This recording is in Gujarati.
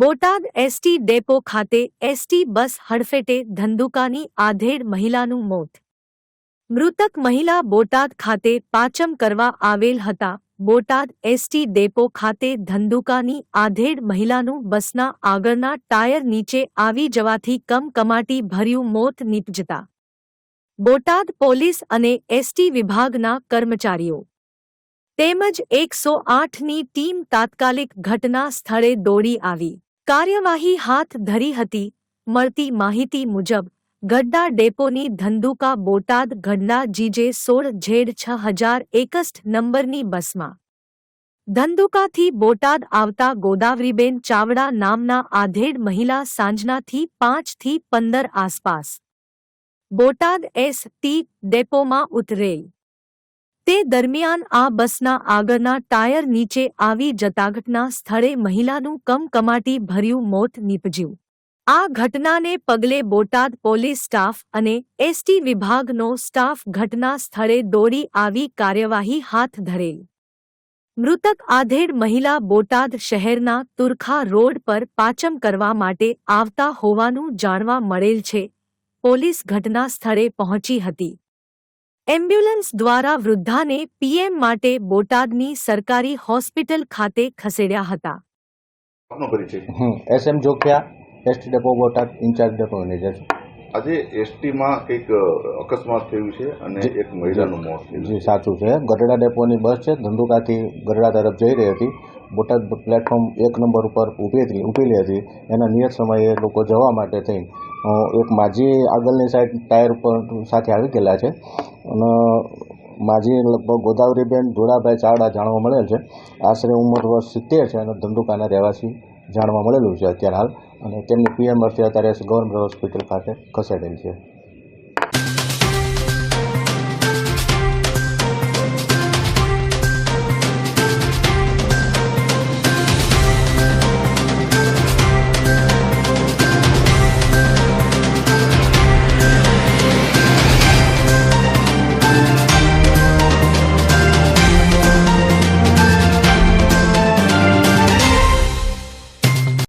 બોટાદ એસટી ડેપો ખાતે એસટી બસ હડફેટે ધંધુકાની આધેડ મહિલાનું મોત. મૃતક મહિલા બોટાદ ખાતે પાચમ કરવા આવેલ હતા. બોટાદ એસટી ડેપો ખાતે ધંધુકાની આધેડ મહિલાનું બસના આગળના ટાયર નીચે આવી જવાથી કમકમાટી ભર્યું મોત નીપજતા. બોટાદ પોલીસ અને એસટી વિભાગના કર્મચારીઓ. તેમજ એકસો આઠની ટીમ તાત્કાલિક ઘટના સ્થળે દોડી આવી. કાર્યવાહી હાથ ધરી હતી. મળતી માહિતી મુજબ, ગડ્ડા ડેપોની ધંધુકા બોટાદ ગઢના જીજે સોળ ઝેડ છ હજાર એકસ્ટ નંબરની બસમાં. ધંધુકાથી બોટાદ આવતા ગોદાવરીબેન ચાવડા નામના આધેડ મહિલા સાંજનાથી પાંચથી પંદર આસપાસ. બોટાદ એસ ટી ડેપોમાં ઉતરેલ. તે દરમિયાન આ બસના આગળના ટાયર નીચે આવી જતા ઘટના સ્થળે મહિલાનું કમકમાટી ભર્યું મોત નીપજ્યું. આ ઘટનાને પગલે બોટાદ પોલીસ સ્ટાફ અને એસટી વિભાગનો સ્ટાફ ઘટના સ્થળે દોડી આવી કાર્યવાહી હાથ ધરેલ. મૃતક આધેડ મહિલા બોટાદ શહેરના તુરખા રોડ પર પાચમ કરવા માટે આવતા હોવાનું જાણવા મળેલ છે. પોલીસ ઘટના સ્થળે પહોંચી હતી. એમ્બ્યુલન્સ દ્વારા વૃદ્ધાને પીએમ માટે બોટાદની સરકારી હોસ્પિટલ ખાતે ખસેડ્યા હતા. આપનો પરિચય? S M Jokhiya ST depot Botad in charge depot manager. આજે એસટીમાં કંઈક અ, અકસ્માત થયું છે અને એક મહિલાનું મોત થયું જી સાચું છે. ગઢડા ડેપોની બસ છે ધંધુકાથી ગઢડા તરફ જઈ રહી હતી. બોટાદ પ્લેટફોર્મ એક નંબર ઉપર ઊભી હતી ઊભેલી હતી. એના નિયત સમયે લોકો જવા માટે થઈ. એક માજી આગળની સાઈડ ટાયર ઉપર સાથે આવી ગયેલા છે. અને માજી લગભગ ગોદાવરીબેન, ધોળાભાઈ ચાવડા જાણવા મળેલ છે. આશરે ઉંમર વર્ષ સિત્તેર છે અને ધંધુકાના રહેવાસી જાણવા મળેલું છે અત્યારે હાલ. અને તેમની પીએમ અર્થે અત્યારે ગવર્મેન્ટ હોસ્પિટલ ખાતે ખસેડેલ છે.